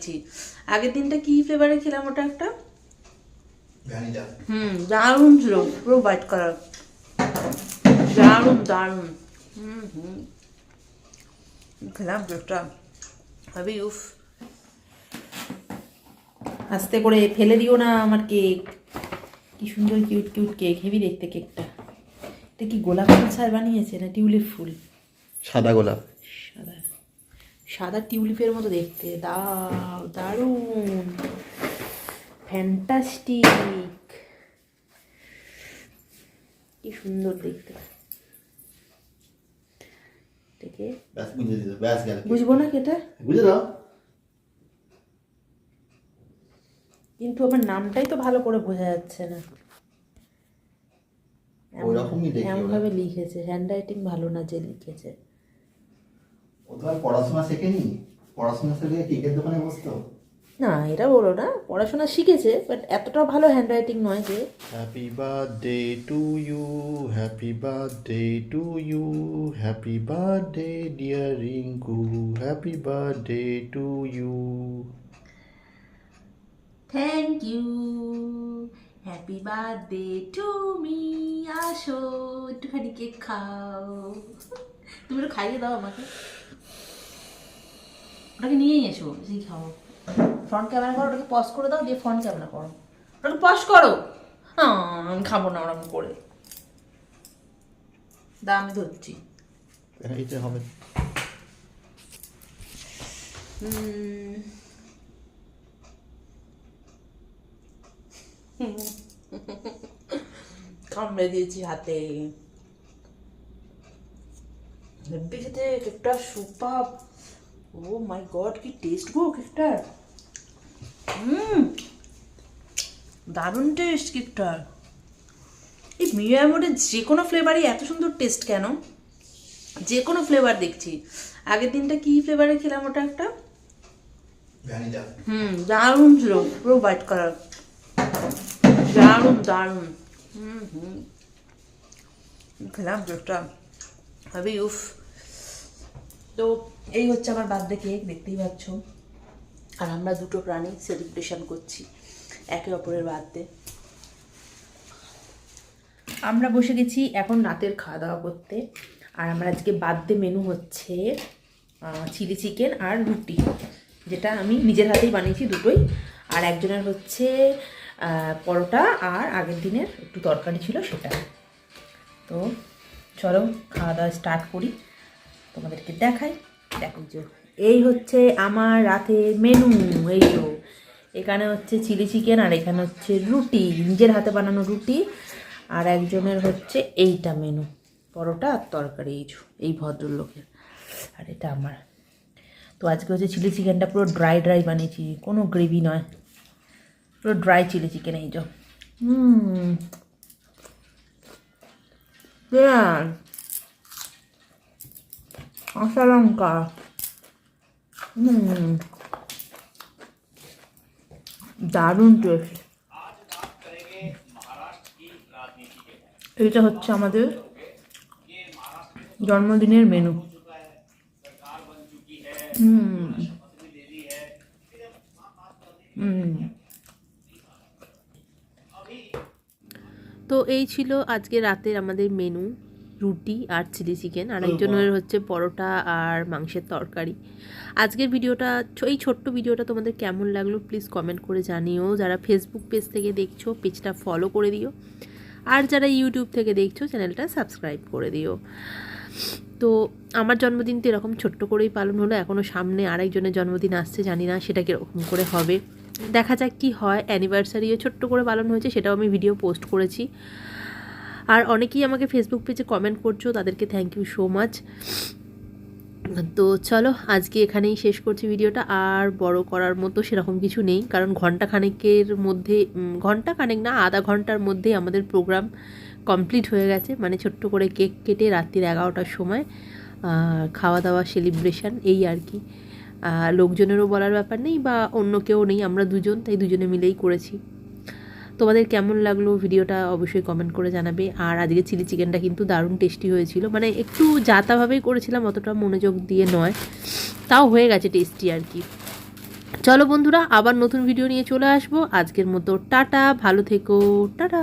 দেখছি। আগের দিনটা কি ফ্লেভারে খেলাম ওটা একটা? হুম দারুণ ছিল পুরো হোয়াইট কালার দারুণ দারুণ। হুম হুম। খেলাম কেকটা ভাবি উফ। আস্তে করে ফেলে দিও না আমার কেক কি সুন্দর কিউট কিউট কেক হেভি দেখতে কেকটা এটা কি গোলাপ ফুল ছাড় বানিয়েছে না টিউলিপ ফুল? সাদা গোলাপ। সাদা। সাদা টিউলিপের মতো দেখতে। দাও দারুণ। ফ্যান্টাস্টিক কি সুন্দর দেখতে। বুঝব না কেটা বুঝে দাও। কিন্তু আমার নামটাই তো ভালো করে বোঝা যাচ্ছে না। এমন- এমনভাবে লিখেছে হ্যান্ড রাইটিং ভালো না যে লিখেছে। ও তো আর পড়াশোনা শেখেনি? পড়াশোনা শিখে কেকের দোকানে বসতো? না এটা বলো না পড়াশোনা শিখেছে বাট এতটাও ভালো হ্যান্ড রাইটিং নয় যে। Happy birthday to you happy birthday to you happy birthday dear Rinku happy birthday to you thank you happy birthday to me আসো একটুখানি কেক খাও। তুমি একটু খাইয়ে দাও আমাকে। ওটাকে নিয়েই এসো সেই খাও। ফ্রন্ট ক্যামেরা করো ওটাকে পজ করে দাও দিয়ে ফ্রন্ট ক্যামেরা করো। ওটাকে পজ করো। হ্যাঁ আমি খাব না ওরকম করে। দা আমি ধরছি। এইটা হবে। কামড়ে দিয়েছি হাতে। হেব্বি খেতে কেকটা সুপার ও মাই গড কি টেস্ট গো কেকটার হুম। দারুণ টেস্ট কেকটার এই মিয়ার মধ্যে যে কোনো ফ্লেভারই এত সুন্দর টেস্ট কেন? যে কোনো ফ্লেভার দেখছি। আগের দিনটা কি ফ্লেভারে খেলাম ওটা একটা? হুম দারুণ ছিল পুরো হোয়াইট কালার দারুণ দারুণ। হুম হুম। খেলাম কেকটা ভাবি উফ। তো এই হচ্ছে আমার বার্থডে কেক, দেখতেই পাচ্ছ। আর আমরা দুটো প্রাণী সেলিব্রেশন করছি, একে অপরের বার্থডে। আমরা বসে গেছি এখন রাতের খাওয়া দাওয়া করতে, আর আমার আজকে বার্থডে মেনু হচ্ছে চিলি চিকেন আর রুটি, যেটা আমি নিজের হাতেই বানিয়েছি দুটোই। আর একজনের হচ্ছে পরোটা আর আগের দিনের একটু তরকারি ছিল সেটা। তো চলো খাওয়া দাওয়া স্টার্ট করি। তোমাদেরকে দেখাই। দেখো যে, এই হচ্ছে আমার রাতের মেনু এই তো। এখানে হচ্ছে চিলি চিকেন আর এখানে হচ্ছে রুটি, নিজের হাতে বানানো রুটি। আর একজনের হচ্ছে এইটা মেনু পরোটা আর তরকারি, এই এই ভদ্রলোকের। আর এটা আমার। তো আজকে হচ্ছে চিলি চিকেনটা পুরো ড্রাই ড্রাই বানিয়েছি, কোনো গ্রেভি নয়। পুরো ড্রাই চিলি চিকেন এই যে। হুম। হুম দারুণ টেস্ট এটা হচ্ছে আমাদের জন্মদিনের মেনু হুম তো এই ছিল আজকে রাতের আমাদের মেনু। রুটি আর চিলি চিকেন আর একজনের হচ্ছে পরোটা আর মাংসের তরকারি। আজকের ভিডিওটা এই ছোট্ট ভিডিওটা তোমাদের কেমন লাগল প্লিজ কমেন্ট করে জানিও। যারা ফেসবুক পেজ থেকে দেখছ পেজটা ফলো করে দিও। আর যারা ইউটিউব থেকে দেখছ চ্যানেলটা সাবস্ক্রাইব করে দিও। তো আমার জন্মদিন তো এরকম ছোট্ট করেই পালন হলো। এখনও সামনে আরেকজনের জন্মদিন আসছে জানি না সেটা কীরকম করে হবে। দেখা যাক কি হয়। অ্যানিভার্সারিও ছোট্ট করে পালন হয়েছে সেটাও আমি ভিডিও পোস্ট করেছি। আর অনেকেই আমাকে ফেসবুক পেজে কমেন্ট করছ, তাদেরকে থ্যাংক ইউ সো মাচ তো চলো, আজকে এখানেই শেষ করছি ভিডিওটা। আর বড় করার মতো সেরকম কিছু নেই, কারণ ঘণ্টা খানেকের মধ্যে ঘণ্টা খানেক না, আধা ঘণ্টার মধ্যেই আমাদের প্রোগ্রাম কমপ্লিট হয়ে গেছে। মানে ছোট্ট করে কেক কেটে রাত্রির এগারোটার সময় খাওয়া দাওয়া সেলিব্রেশন এই আর কি। লোকজনেরও বলার ব্যাপার নেই বা অন্য কেউ নেই, আমরা দুজন, তাই দুজনে মিলেই করেছি। তোমাদের কেমন লাগল ভিডিওটা অবশ্যই কমেন্ট করে জানাবে। আর আজকে চিলি চিকেনটা কিন্তু দারুণ টেস্টি হয়েছিল। মানে একটু যাতাভাবেই করেছিলাম, অতটা মনোযোগ দিয়ে নয়। তাও হয়ে গেছে টেস্টি আর কি। চলো বন্ধুরা, আবার নতুন ভিডিও নিয়ে চলে আসব। আজকের মতো টাটা, ভালো থেকো, টাটা।